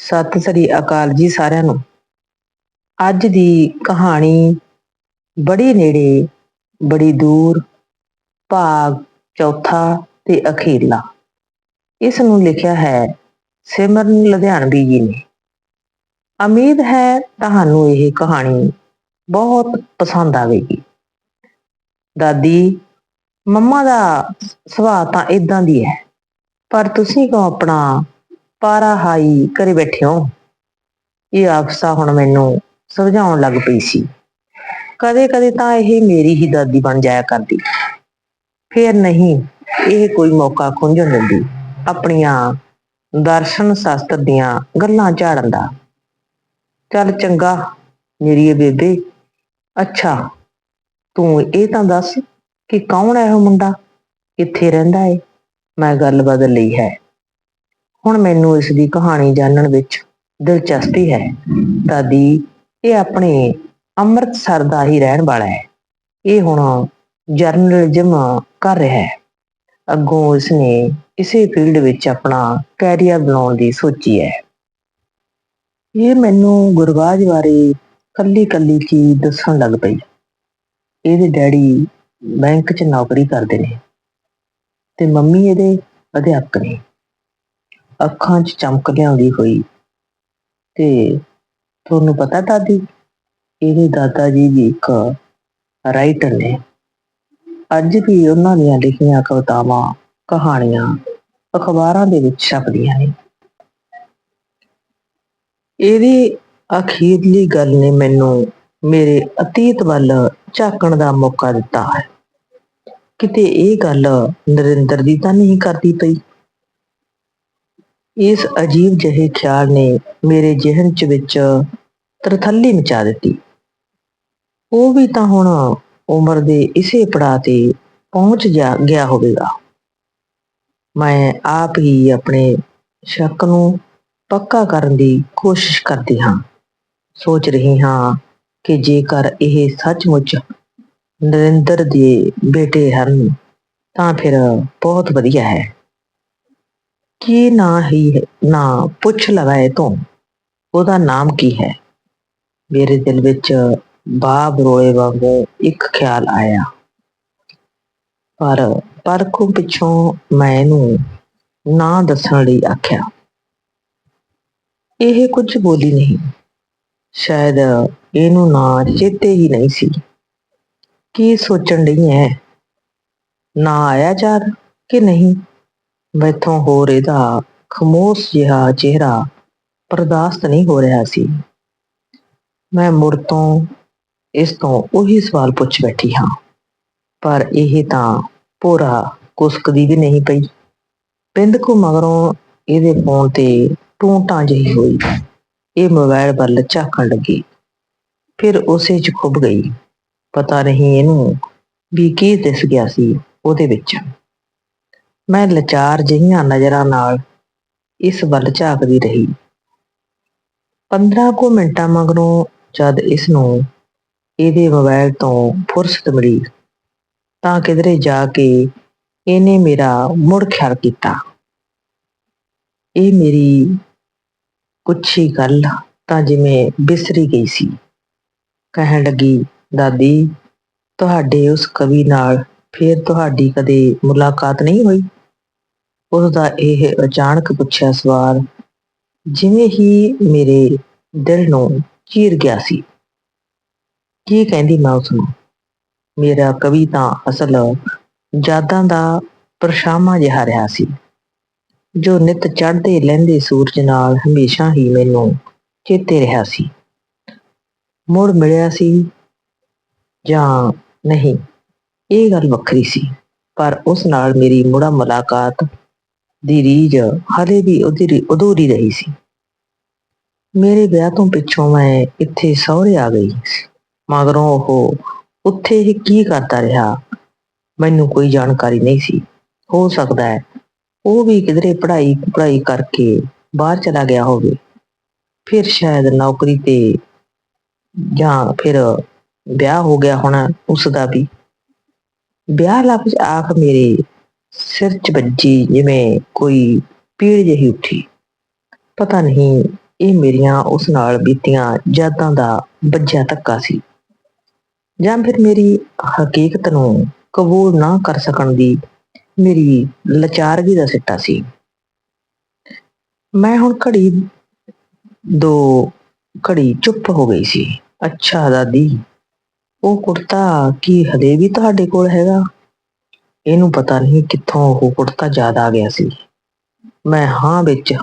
ਸਤਿ ਸ੍ਰੀ ਅਕਾਲ ਜੀ ਸਾਰਿਆਂ ਨੂੰ। ਅੱਜ ਦੀ ਕਹਾਣੀ ਬੜੀ ਨੇੜੇ, ਬੜੀ ਦੂਰ, ਭਾਗ ਚੌਥਾ ਤੇ ਅਖੀਰਲਾ। ਇਸ ਨੂੰ ਲਿਖਿਆ ਹੈ ਸਿਮਰਨ ਲੁਧਿਆਣਵੀ ਜੀ ਨੇ। ਉਮੀਦ ਹੈ ਤੁਹਾਨੂੰ ਇਹ ਕਹਾਣੀ ਬਹੁਤ ਪਸੰਦ ਆਵੇਗੀ। ਦਾਦੀ, ਮੰਮਾ ਦਾ ਸੁਭਾਅ ਤਾਂ ਇਦਾਂ ਦੀ ਹੈ, ਪਰ ਤੁਸੀਂ ਕੋ ਆਪਣਾ ਪਾਰਾ ਹਾਈ ਕਰੇ ਬੈਠਿਓ। ਇਹ ਆਫਸਾ ਹੁਣ ਮੈਨੂੰ ਸਮਝਾਉਣ ਲੱਗ ਪਈ ਸੀ। ਕਦੇ ਕਦੇ ਤਾਂ ਇਹ ਮੇਰੀ ਹੀ ਦਾਦੀ ਬਣ ਜਾਇਆ ਕਰਦੀ। ਫੇਰ ਨਹੀਂ, ਇਹ ਕੋਈ ਮੌਕਾ ਖੁੰਝਣ ਦਿੰਦੀ। ਆਪਣੀਆਂ ਦਰਸ਼ਨ ਸ਼ਾਸਤਰ ਦੀਆਂ ਗੱਲਾਂ ਝਾੜਨ ਦਾ। ਚੱਲ ਚੰਗਾ ਮੇਰੀ ਇਹ ਬੇਬੇ। ਅੱਛਾ, ਤੂੰ ਇਹ ਤਾਂ ਦੱਸ ਕਿ ਕੌਣ ਹੈ ਉਹ ਮੁੰਡਾ? ਕਿੱਥੇ ਰਹਿੰਦਾ ਏ? ਮੈਂ ਗੱਲ ਬਦਲ ਲਈ ਹੈ। ਹੁਣ ਮੈਨੂੰ ਇਸ ਦੀ ਕਹਾਣੀ ਜਾਣਨ ਵਿੱਚ ਦਿਲਚਸਪੀ ਹੈ। ਦਾਦੀ, ਇਹ ਆਪਣੇ ਅੰਮ੍ਰਿਤਸਰ ਦਾ ਹੀ ਰਹਿਣ ਵਾਲਾ ਹੈ। ਇਹ ਹੁਣ ਜਰਨਲਿਜ਼ਮ ਕਰ ਰਿਹਾ ਹੈ। ਅੱਗੋਂ ਇਸਨੇ ਇਸੇ ਫੀਲਡ ਵਿੱਚ ਆਪਣਾ ਕੈਰੀਅਰ ਬਣਾਉਣ ਦੀ ਸੋਚੀ ਹੈ। ਇਹ ਮੈਨੂੰ ਗੁਰਬਾਜ ਬਾਰੇ ਕੱਲੀ ਕੱਲੀ ਚੀਜ਼ ਦੱਸਣ ਲੱਗ ਪਈ। ਇਹਦੇ ਡੈਡੀ ਬੈਂਕ 'ਚ ਨੌਕਰੀ ਕਰਦੇ ਨੇ ਤੇ ਮੰਮੀ ਇਹਦੇ ਅਧਿਆਪਕ ਨੇ। ਅੱਖਾਂ 'ਚ ਚਮਕ ਲਿਆਉਂਦੀ ਹੋਈ। ਤੇ ਤੁਹਾਨੂੰ ਪਤਾ ਦਾਦੀ ਇਹਦੇ ਦਾਦਾ ਜੀ ਵੀ ਇੱਕ ਰਾਈਟਰ ਨੇ। ਅੱਜ ਵੀ ਉਹਨਾਂ ਦੀਆਂ ਲਿਖੀਆਂ ਕਵਿਤਾਵਾਂ, ਕਹਾਣੀਆਂ, ਅਖਬਾਰਾਂ ਦੇ ਵਿੱਚ ਛਪਦੀਆਂ ਨੇ। ਇਹਦੀ ਅਖੀਰਲੀ ਗੱਲ ਨੇ ਮੈਨੂੰ ਮੇਰੇ ਅਤੀਤ ਵੱਲ ਝਾਕਣ ਦਾ ਮੌਕਾ ਦਿੱਤਾ ਹੈ। ਕਿਤੇ ਇਹ ਗੱਲ ਨਰਿੰਦਰ ਦੀ ਤਾਂ ਨਹੀਂ ਕਰਦੀ ਪਈ? ਇਸ ਅਜੀਬ ਜਿਹੇ ਖਿਆਲ ਨੇ ਮੇਰੇ ਜ਼ਿਹਨ 'ਚ ਵਿੱਚ ਤਰਥੱਲੀ ਮਚਾ ਦਿੱਤੀ। ਉਹ ਵੀ ਤਾਂ ਹੁਣ ਉਮਰ ਦੇ ਇਸੇ ਪੜਾਅ ਤੇ ਪਹੁੰਚ ਜਾ, ਗਿਆ ਹੋਵੇਗਾ। ਮੈਂ ਆਪ ਹੀ ਆਪਣੇ ਸ਼ੱਕ ਨੂੰ ਪੱਕਾ ਕਰਨ ਦੀ ਕੋਸ਼ਿਸ਼ ਕਰਦੀ ਹਾਂ। ਸੋਚ ਰਹੀ ਹਾਂ ਕਿ ਜੇਕਰ ਇਹ ਸੱਚਮੁੱਚ ਨਰਿੰਦਰ ਦੇ ਬੇਟੇ ਹਨ, ਤਾਂ ਫਿਰ ਬਹੁਤ ਵਧੀਆ ਹੈ। ਕੀ ਨਾ ਹੀ ਨਾ ਪੁੱਛ ਲਗਾਏ ਤੋਂ। ਉਹਦਾ ਨਾਮ ਕੀ ਹੈ? ਮੇਰੇ ਦਿਲ ਵਿੱਚ ਬਾਬ ਰੋਏ ਵਾਂਗੂ ਇੱਕ ਖਿਆਲ ਆਇਆ। ਪਰ ਪਰਖੋਂ ਪਿੱਛੋਂ ਮੈਂ ਇਹਨੂੰ ਨਾ ਦੱਸਣ ਲਈ ਆਖਿਆ। ਇਹ ਕੁਝ ਬੋਲੀ ਨਹੀਂ। ਸ਼ਾਇਦ ਇਹਨੂੰ ਨਾ ਚੇਤੇ ਹੀ ਨਹੀਂ ਸੀ। ਕੀ ਸੋਚਣ ਲਈ ਹੈ ਨਾ ਆਇਆ ਯਾਦ ਕਿ ਨਹੀਂ? ਮੈਥੋਂ ਹੋਰ ਇਹਦਾ ਖਮੋਸ਼ ਜਿਹਾ ਚਿਹਰਾ ਬਰਦਾਸ਼ਤ ਨਹੀਂ ਹੋ ਰਿਹਾ ਸੀ। ਮੈਂ ਮੁੜ ਤੋਂ ਇਸ ਤੋਂ ਉਹੀ ਸਵਾਲ ਪੁੱਛ ਬੈਠੀ ਹਾਂ, ਪਰ ਇਹ ਤਾਂ ਪੂਰਾ ਕੁਸਕਦੀ ਵੀ ਨਹੀਂ ਪਈ। ਪਿੰਡ ਕੋ ਮਗਰੋਂ ਇਹਦੇ ਫੋਨ ਤੇ ਟੂਟਾਂ ਜਿਹੀ ਹੋਈ। ਇਹ ਮੋਬਾਈਲ ਵੱਲ ਝਾਕਣ ਲੱਗੀ। ਫਿਰ ਉਸੇ 'ਚ ਖੁੱਭ ਗਈ। ਪਤਾ ਨਹੀਂ ਇਹਨੂੰ ਵੀ ਕੀ ਦਿਸ ਗਿਆ ਸੀ ਉਹਦੇ ਵਿੱਚ। ਮੈਂ ਲਾਚਾਰ ਜਿਹੀਆਂ ਨਜ਼ਰਾਂ ਨਾਲ ਇਸ ਵੱਲ ਝਾਕਦੀ ਰਹੀ। 15 ਕੁ ਮਿੰਟਾਂ ਮਗਰੋਂ ਜਦ ਇਸ ਨੂੰ ਇਹਦੇ ਮੋਬਾਈਲ ਤੋਂ ਫੁਰਸਤ ਮਿਲੀ, ਤਾਂ ਕਿਧਰੇ ਜਾ ਕੇ ਇਹਨੇ ਮੇਰਾ ਮੁੜ ਖਿਆਲ ਕੀਤਾ। ਇਹ ਮੇਰੀ ਕੁਛੀ ਗੱਲ ਤਾਂ ਜਿਵੇਂ ਬਿਸਰੀ ਗਈ ਸੀ। ਕਹਿਣ ਲੱਗੀ, ਦਾਦੀ, ਤੁਹਾਡੇ ਉਸ ਕਵੀ ਨਾਲ ਫੇਰ ਤੁਹਾਡੀ ਕਦੇ ਮੁਲਾਕਾਤ ਨਹੀਂ ਹੋਈ? ਉਸ ਦਾ ਇਹ ਅਚਾਨਕ ਪੁੱਛਿਆ ਸਵਾਲ ਜਿਵੇਂ ਹੀ ਮੇਰੇ ਦਿਲ ਨੂੰ ਚੀਰ ਗਿਆ ਸੀ। ਕੀ ਕਹਿੰਦੀ ਮੈਂ ਉਸ ਨੂੰ ਮੇਰਾ ਕਵੀ ਤਾਂ ਅਸਲ ਯਾਦਾਂ ਦਾ ਪਰਛਾਵਾਂ ਜਿਹਾ ਰਿਹਾ ਸੀ, ਜੋ ਨਿਤ ਚੜ੍ਹਦੇ ਲਹਿੰਦੇ ਸੂਰਜ ਨਾਲ ਹਮੇਸ਼ਾ ਹੀ ਮੈਨੂੰ ਚੇਤੇ ਰਿਹਾ ਸੀ। ਮੁੜ ਮਿਲਿਆ ਸੀ ਜਾਂ ਨਹੀਂ, ਇਹ ਗੱਲ ਵੱਖਰੀ ਸੀ, ਪਰ ਉਸ ਨਾਲ ਮੇਰੀ ਮੁੜਾ ਮੁਲਾਕਾਤ ਦੀ ਰੀਝ ਹਲੇ ਵੀ ਉਹਦੀ ਅਧੂਰੀ ਰਹੀ ਸੀ। ਮੇਰੇ ਵਿਆਹ ਤੋਂ ਪਿੱਛੋਂ ਮੈਂ ਇੱਥੇ ਸਹੁਰੇ ਆ ਗਈ ਮਗਰੋਂ ਉਹ ਉੱਥੇ ਹੀ ਕੀ ਕਰਦਾ ਰਿਹਾ, ਮੈਨੂੰ ਕੋਈ ਜਾਣਕਾਰੀ ਨਹੀਂ ਸੀ। ਹੋ ਸਕਦਾ ਹੈ ਉਹ ਵੀ ਕਿਧਰੇ ਪੜ੍ਹਾਈ ਪੜ੍ਹਾਈ ਕਰਕੇ ਬਾਹਰ ਚਲਾ ਗਿਆ ਹੋਵੇ। ਫਿਰ ਸ਼ਾਇਦ ਨੌਕਰੀ ਤੇ ਜਾਂ ਫਿਰ ਵਿਆਹ ਹੋ ਗਿਆ ਹੋਣਾ ਉਸ ਦਾ ਵੀ। ਵਿਆਹ ਲਫ਼ਜ਼ ਆਖ ਮੇਰੇ ਸਿਰ 'ਚ ਵੱਜੀ ਜਿਵੇਂ ਕੋਈ ਪੀੜ ਜਿਹੀ ਉੱਠੀ। ਪਤਾ ਨਹੀਂ ਇਹ ਮੇਰੀਆਂ ਉਸ ਨਾਲ ਬੀਤੀਆਂ ਯਾਦਾਂ ਦਾ ਵੱਜਿਆ ਧੱਕਾ ਸੀ। ਜਾਂ ਫਿਰ ਮੇਰੀ ਹਕੀਕਤ ਨੂੰ ਕਬੂਲ ਨਾ ਕਰ ਸਕਣ ਦੀ ਮੇਰੀ ਲਚਾਰਗੀ ਦਾ ਸਿੱਟਾ ਸੀ। ਮੈਂ ਹੁਣ ਘੜੀ ਦੋ ਘੜੀ ਚੁੱਪ ਹੋ ਗਈ ਸੀ। ਅੱਛਾ ਦਾਦੀ, ਉਹ ਕੁੜਤਾ ਕੀ ਹਲੇ ਵੀ ਤੁਹਾਡੇ ਕੋਲ ਹੈਗਾ? ਇਹਨੂੰ ਪਤਾ ਨਹੀਂ ਕਿੱਥੋਂ ਉਹ ਕੁੜਤਾ ਯਾਦ ਆ ਗਿਆ ਸੀ। ਮੈਂ ਹਾਂ ਵਿੱਚ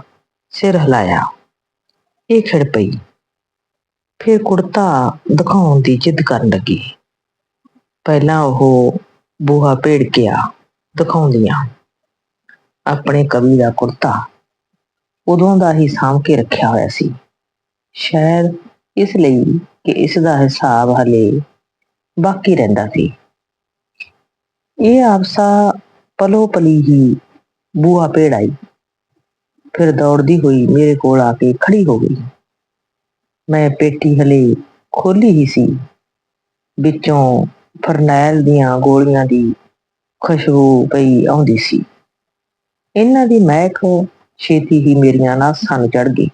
ਸਿਰ ਹਿਲਾਇਆ। ਇਹ ਖਿੜ ਪਈ। ਫਿਰ ਕੁੜਤਾ ਦਿਖਾਉਣ ਦੀ ਜਿੱਦ ਕਰਨ ਲੱਗੀ। ਪਹਿਲਾਂ ਉਹ ਬੂਹਾ ਭੇੜ ਗਿਆ ਦਿਖਾਉਂਦੀਆਂ। ਆਪਣੇ ਕਵੀ ਦਾ ਕੁੜਤਾ ਉਦੋਂ ਦਾ ਹੀ ਸਾਂਭ ਕੇ ਰੱਖਿਆ ਹੋਇਆ ਸੀ। ਸ਼ਾਇਦ ਇਸ ਲਈ ਕਿ ਇਸ ਦਾ ਹਿਸਾਬ ਹਲੇ ਬਾਕੀ ਰਹਿੰਦਾ ਸੀ। ਇਹ ਆਪਸਾ ਪਲੋ ਪਲੀ ਹੀ ਬੂਹਾ ਭੇੜ ਆਈ। ਫਿਰ ਦੌੜਦੀ ਹੋਈ ਮੇਰੇ ਕੋਲ ਆ ਕੇ ਖੜੀ ਹੋ ਗਈ। ਮੈਂ ਪੇਟੀ ਹਲੇ ਖੋਲੀ ਹੀ ਸੀ। ਵਿੱਚੋਂ ਫਰਨੈਲ ਦੀਆਂ ਗੋਲੀਆਂ ਦੀ ਖੁਸ਼ਬੂ ਪਈ ਆਉਂਦੀ ਸੀ। ਇਹਨਾਂ ਦੀ ਮਹਿਕ ਛੇਤੀ ਹੀ ਮੇਰੀਆਂ ਨਾਸਾਂ ਨੂੰ ਚੜ ਗਈ।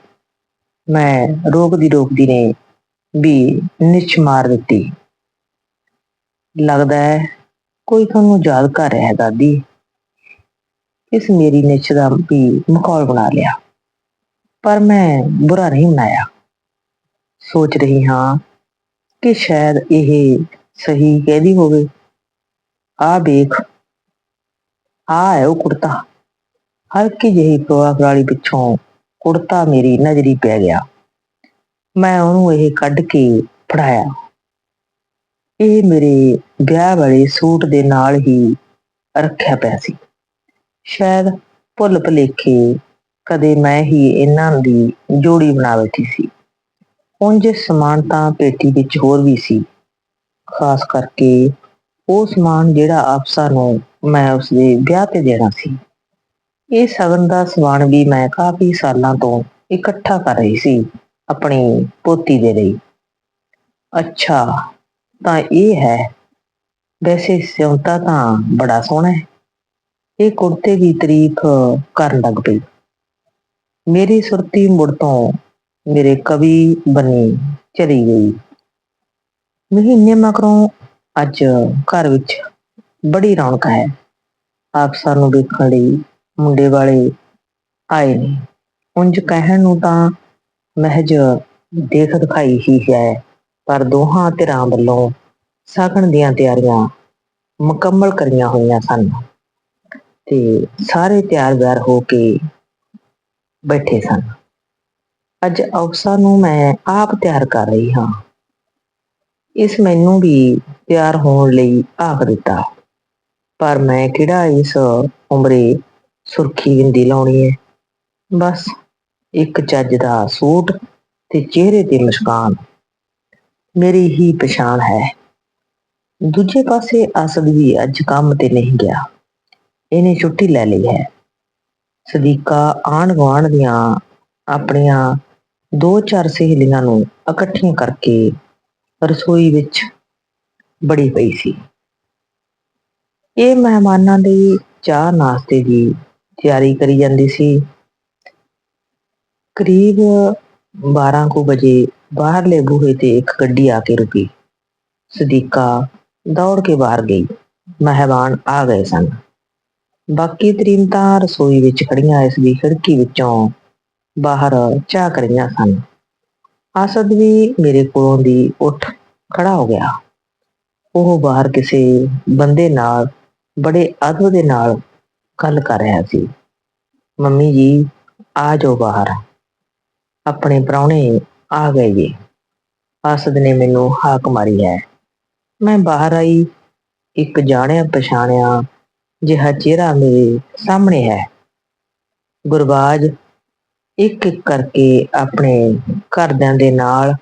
ਮੈਂ ਰੋਕਦੀ ਰੋਕਦੀ ਨੇ ਵੀ ਨਿਛ ਮਾਰ ਦਿੱਤੀ। ਲੱਗਦਾ ਹੈ ਕੋਈ ਤੁਹਾਨੂੰ ਯਾਦ ਕਰ ਰਿਹਾ ਹੈ ਦਾਦੀ? ਇਸ ਮੇਰੀ ਨਿਛ ਦਾ ਵੀ ਮਖੌਲ ਬਣਾ ਲਿਆ। ਪਰ ਮੈਂ ਬੁਰਾ ਨਹੀਂ ਮਨਾਇਆ। ਸੋਚ ਰਹੀ ਹਾਂ ਕਿ ਸ਼ਾਇਦ ਇਹ ਸਹੀ ਕਹਿਦੀ ਹੋਵੇ। ਆ ਵੇਖ। ਆ ਹੈ ਉਹ ਕੁੜਤਾ। ਹਲਕੀ ਜਿਹੀ ਪ੍ਰਵਾਹ ਵਾਲੀ ਪਿੱਛੋਂ ਕੁੜਤਾ ਮੇਰੀ ਨਜ਼ਰੀ ਪੈ ਗਿਆ। ਮੈਂ ਉਹਨੂੰ ਇਹ ਕੱਢ ਕੇ ਫੜਾਇਆ। ਇਹ ਮੇਰੇ ਵਿਆਹ ਵਾਲੇ ਸੂਟ ਦੇ ਨਾਲ ਹੀ ਰੱਖਿਆ ਪਿਆ ਸੀ। ਸ਼ਾਇਦ ਭੁੱਲ ਭੁਲੇਖੇ ਕਦੇ ਮੈਂ ਹੀ ਇਹਨਾਂ ਦੀ ਜੋੜੀ ਬਣਾ ਬੈਠੀ ਸੀ। ਉਂਝ ਸਮਾਨ ਤਾਂ ਪੇਟੀ ਵਿੱਚ ਹੋਰ ਵੀ ਸੀ। ਖਾਸ ਕਰਕੇ ਉਹ ਸਮਾਨ ਜਿਹੜਾ ਆਪਸਾ ਨੂੰ ਮੈਂ ਉਸਦੇ ਵਿਆਹ ਤੇ ਦੇਣਾ ਸੀ। ਇਹ ਸਗਨ ਦਾ ਸਮਾਨ ਵੀ ਮੈਂ ਕਾਫੀ ਸਾਲਾਂ ਤੋਂ ਇਕੱਠਾ ਕਰ ਰਹੀ ਸੀ, ਆਪਣੀ ਪੋਤੀ ਦੇ ਲਈ। ਅੱਛਾ ਤਾਂ ਇਹ ਹੈ। ਵੈਸੇ ਸਿਉਂਤਾ ਤਾਂ ਬੜਾ ਸੋਹਣਾ ਹੈ। ਇਹ ਕੁੜਤੇ ਦੀ ਤਾਰੀਫ ਕਰਨ ਲੱਗ ਪਈ। ਮੇਰੀ ਸੁਰਤੀ ਮੁੜ ਤੋਂ ਮੇਰੇ ਕਵੀ ਬਣੀ ਚਲੀ ਗਈ। ਮਹੀਨੇ ਮਗਰੋਂ ਅੱਜ ਘਰ ਵਿੱਚ ਬੜੀ ਰੌਣਕ ਹੈ। ਆਪ ਸਾਨੂੰ ਵੇਖਣ ਲਈ ਮੁੰਡੇ ਵਾਲੇ ਆਏ ਨੇ। ਉਂਝ ਕਹਿਣ ਨੂੰ ਤਾਂ ਮਹਿਜ ਦੇਖ ਦਿਖਾਈ ਹੀ ਹੈ। ਪਰ ਦੋਹਾਂ ਧਿਰਾਂ ਵੱਲੋਂ ਸਾਗਣ ਦੀਆਂ ਤਿਆਰੀਆਂ ਮੁਕੰਮਲ ਕਰੀਆਂ ਹੋਈਆਂ ਸਨ ਤੇ ਸਾਰੇ ਤਿਆਰ ਬਿਆਰ ਹੋ ਕੇ ਬੈਠੇ ਸਨ। ਅੱਜ ਅਵਸਾ ਨੂੰ ਮੈਂ ਆਪ ਤਿਆਰ ਕਰ ਰਹੀ ਹਾਂ। ਇਸ ਮੈਨੂੰ ਵੀ ਤਿਆਰ ਹੋਣ ਲਈ ਆਖ ਦਿੱਤਾ। ਪਰ ਮੈਂ ਕਿਹੜਾ ਇਸ ਉਮਰੇ ਸੁਰਖੀ ਬਿੰਦੀ ਲਾਉਣੀ ਹੈ? ਬਸ ਇੱਕ ਚੱਜ ਦਾ ਸੂਟ ਤੇ ਚਿਹਰੇ ਤੇ ਮੁਸਕਾਨ ਮੇਰੀ ਹੀ ਪਛਾਣ ਹੈ। ਦੂਜੇ ਪਾਸੇ ਅਸਦ ਵੀ ਅੱਜ ਕੰਮ ਤੇ ਨਹੀਂ ਗਿਆ। ਇਹਨੇ ਛੁੱਟੀ ਲੈ ਲਈ ਹੈ। ਸਦੀਕਾ ਆਂਢ ਗੁਆਂਢ ਦੀਆਂ ਆਪਣੀਆਂ ਦੋ ਚਾਰ ਸਹੇਲੀਆਂ ਨੂੰ ਇਕੱਠੀਆਂ ਕਰਕੇ ਰਸੋਈ ਵਿੱਚ ਬੜੀ ਪਈ ਸੀ। ਇਹ ਮਹਿਮਾਨਾਂ ਦੇ ਚਾਹ ਨਾਸ਼ਤੇ ਦੀ ਤਿਆਰੀ ਕਰੀ ਜਾਂਦੀ ਸੀ। ਕਰੀਬ 12 ਕੁ ਵਜੇ ਬਾਹਰਲੇ ਬੂਹੇ ਤੇ ਇੱਕ ਗੱਡੀ ਆ ਕੇ ਰੁਕੀ। ਸਦੀਕਾ ਦੌੜ ਕੇ ਬਾਹਰ ਗਈ। ਮਹਿਮਾਨ ਆ ਗਏ ਸਨ। ਬਾਕੀ ਤਰੀਨ ਰਸੋਈ ਵਿੱਚ ਖੜੀਆਂ ਇਸ ਦੀ ਖਿੜਕੀ ਵਿੱਚੋਂ ਬਾਹਰ ਝਾਕ ਰਹੀਆਂ ਸਨ। ਆਸਦ ਵੀ ਮੇਰੇ ਕੋਲੋਂ ਦੀ ਉੱਠ ਖੜਾ ਹੋ ਗਿਆ। ਉਹ ਬਾਹਰ ਕਿਸੇ ਬੰਦੇ ਨਾਲ, ਬੜੇ ਅਦਬ ਦੇ ਨਾਲ ਗੱਲ ਕਰ ਰਿਹਾ ਸੀ। ਮੰਮੀ ਜੀ, ਆ ਜਾਓ ਬਾਹਰ। ਆਪਣੇ ਪ੍ਰਾਹੁਣੇ ਆ ਗਏ ਜੀ। ਆਸਦ ਨੇ ਮੈਨੂੰ ਹਾਕ ਮਾਰੀ ਹੈ। ਮੈਂ ਬਾਹਰ ਆਈ। ਇੱਕ ਜਾਣਿਆ ਪਛਾਣਿਆ ਜਿਹਾ ਚਿਹਰਾ ਮੇਰੇ ਸਾਹਮਣੇ ਹੈ। ਗੁਰਬਾਜ, ਇੱਕ ਇੱਕ ਕਰਕੇ ਆਪਣੇ ਘਰਦਿਆਂ ਦੇ ਨਾਲ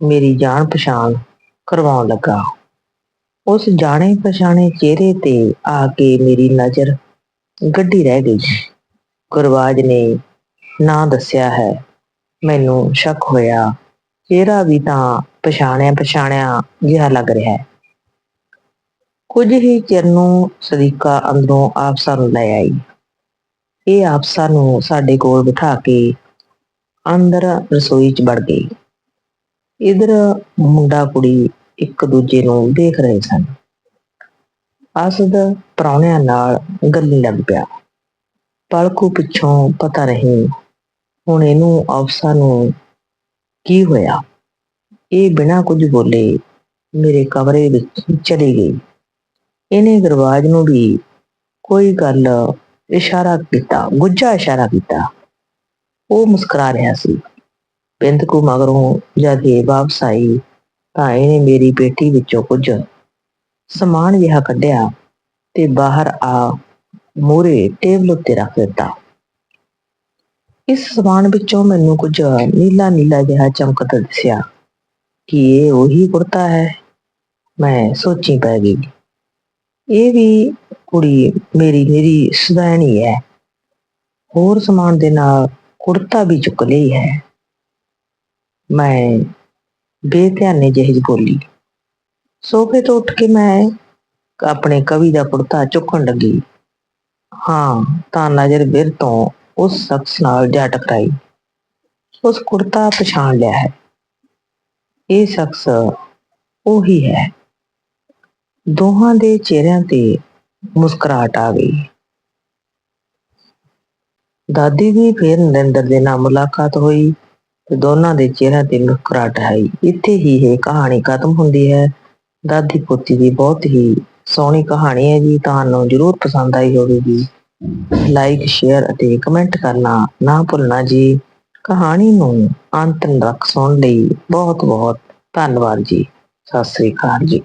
ਮੇਰੀ ਜਾਣ ਪਛਾਣ ਕਰਵਾਉਣ ਲੱਗਾ। ਉਸ ਜਾਣੇ ਪਛਾਣੇ ਚਿਹਰੇ ਤੇ ਆ ਕੇ ਮੇਰੀ ਨਜ਼ਰ ਗੱਡੀ ਰਹਿ ਗਈ। ਗੁਰਬਾਜ ਨੇ ਨਾਂ ਦੱਸਿਆ ਹੈ ਮੈਨੂੰ ਸ਼ੱਕ ਹੋਇਆ। ਚਿਹਰਾ ਵੀ ਤਾਂ ਪਛਾਣਿਆ ਪਛਾਣਿਆ ਜਿਹਾ ਲੱਗ ਰਿਹਾ ਹੈ। ਕੁਝ ਹੀ ਚਿਰ ਨੂੰ ਸਦੀਕਾ ਅੰਦਰੋਂ ਆਪਸਾ ਨੂੰ ਲੈ ਆਈ। ਇਹ ਆਪਸਾ ਨੂੰ ਸਾਡੇ ਕੋਲ ਬਿਠਾ ਕੇ ਅੰਦਰ ਰਸੋਈ 'ਚ ਵੜ ਗਈ। ਇਧਰ ਮੁੰਡਾ ਕੁੜੀ ਇੱਕ ਦੂਜੇ ਨੂੰ ਦੇਖ ਰਹੇ ਸਨ। ਅਸਦ ਪ੍ਰਾਹੁਣਿਆਂ ਨਾਲ ਗੱਲੀ ਲੱਗ ਪਿਆ। ਪਲਕੂ ਪਿੱਛੋਂ ਪਤਾ ਨਹੀਂ ਹੁਣ ਇਹਨੂੰ ਅਫਸਾ ਨੂੰ ਕੀ ਹੋਇਆ? ਇਹ ਬਿਨਾਂ ਕੁਝ ਬੋਲੇ ਮੇਰੇ ਕਮਰੇ ਵਿੱਚ ਚਲੀ ਗਈ। ਇਹਨੇ ਗਰਵਾਜ ਨੂੰ ਵੀ ਕੋਈ ਗੱਲ ਇਸ਼ਾਰਾ ਕੀਤਾ ਗੁੱਜਾ ਇਸ਼ਾਰਾ ਕੀਤਾ। ਉਹ ਮੁਸਕਰਾ ਰਿਹਾ ਸੀ। ਬਿੰਦ ਕੋ ਮਗਰੋਂ ਜਦ ਇਹ ਵਾਪਸ ਆਈ ਤਾਂ ਇਹਨੇ ਮੇਰੀ ਪੇਟੀ ਵਿੱਚੋਂ ਕੁਝ ਸਮਾਨ ਜਿਹਾ ਕੱਢਿਆ ਤੇ ਬਾਹਰ ਆ ਮੂਰੇ ਟੇਬਲ ਉੱਤੇ ਰੱਖ ਦਿੱਤਾ। ਇਸ ਸਮਾਨ ਵਿੱਚੋਂ ਮੈਨੂੰ ਕੁਝ ਨੀਲਾ ਨੀਲਾ ਜਿਹਾ ਚਮਕਦਾ ਦਿਸਿਆ ਕਿ ਇਹ ਉਹੀ ਕੁੜਤਾ ਹੈ। ਮੈਂ ਸੋਚੀ ਪੈ ਗਈ। ਇਹ ਵੀ ਕੁੜੀ ਮੇਰੀ ਮੇਰੀ ਸੁਦੈਣੀ ਹੈ। ਹੋਰ ਸਮਾਨ ਦੇ ਨਾਲ ਕੁੜਤਾ ਵੀ ਚੁੱਕ ਲਈ ਹੈ। ਮੈਂ ਬੇਧਿਆਨੇ ਜਿਹੀ ਬੋਲੀ। ਸੋਫੇ ਤੋਂ ਉੱਠ ਕੇ ਮੈਂ ਆਪਣੇ ਕਵੀ ਦਾ ਕੁੜਤਾ ਚੁੱਕਣ ਲੱਗੀ। ਹਾਂ, ਤਾਂ ਨਜ਼ਰ ਬਿਰ ਤੋਂ ਉਸ ਸ਼ਖਸ ਨਾਲ ਜਾ ਟਕਰਾਈ। ਉਸ ਕੁੜਤਾ ਪਛਾਣ ਲਿਆ ਹੈ। ਇਹ ਸ਼ਖਸ ਉਹੀ ਹੈ। ਦੋਹਾਂ ਦੇ ਚਿਹਰਿਆਂ ਤੇ ਮੁਸਕਰਾਹਟ ਆ ਗਈ। ਦਾਦੀ ਦੀ ਫਿਰ ਨਰਿੰਦਰ ਦੇ ਨਾਲ ਮੁਲਾਕਾਤ ਹੋਈ ਤੇ ਦੋਨਾਂ ਦੇ ਚਿਹਰਿਆਂ ਤੇ ਮੁਸਕਰਾਹਟ ਆਈ। ਇੱਥੇ ਹੀ ਇਹ ਕਹਾਣੀ ਖਤਮ ਹੁੰਦੀ ਹੈ। ਦਾਦੀ ਪੋਤੀ ਦੀ ਬਹੁਤ ਹੀ ਸੋਹਣੀ ਕਹਾਣੀ ਹੈ ਜੀ। ਤੁਹਾਨੂੰ ਜਰੂਰ ਪਸੰਦ ਆਈ ਹੋਵੇਗੀ। ਲਾਈਕ ਸ਼ੇਅਰ ਅਤੇ ਕਮੈਂਟ ਕਰਨਾ ਨਾ ਭੁੱਲਣਾ ਜੀ। ਕਹਾਣੀ ਨੂੰ ਅੰਤ ਤੱਕ ਸੁਣਨ ਲਈ ਬਹੁਤ ਬਹੁਤ ਧੰਨਵਾਦ ਜੀ। ਸਤਿ ਸ੍ਰੀ ਅਕਾਲ ਜੀ।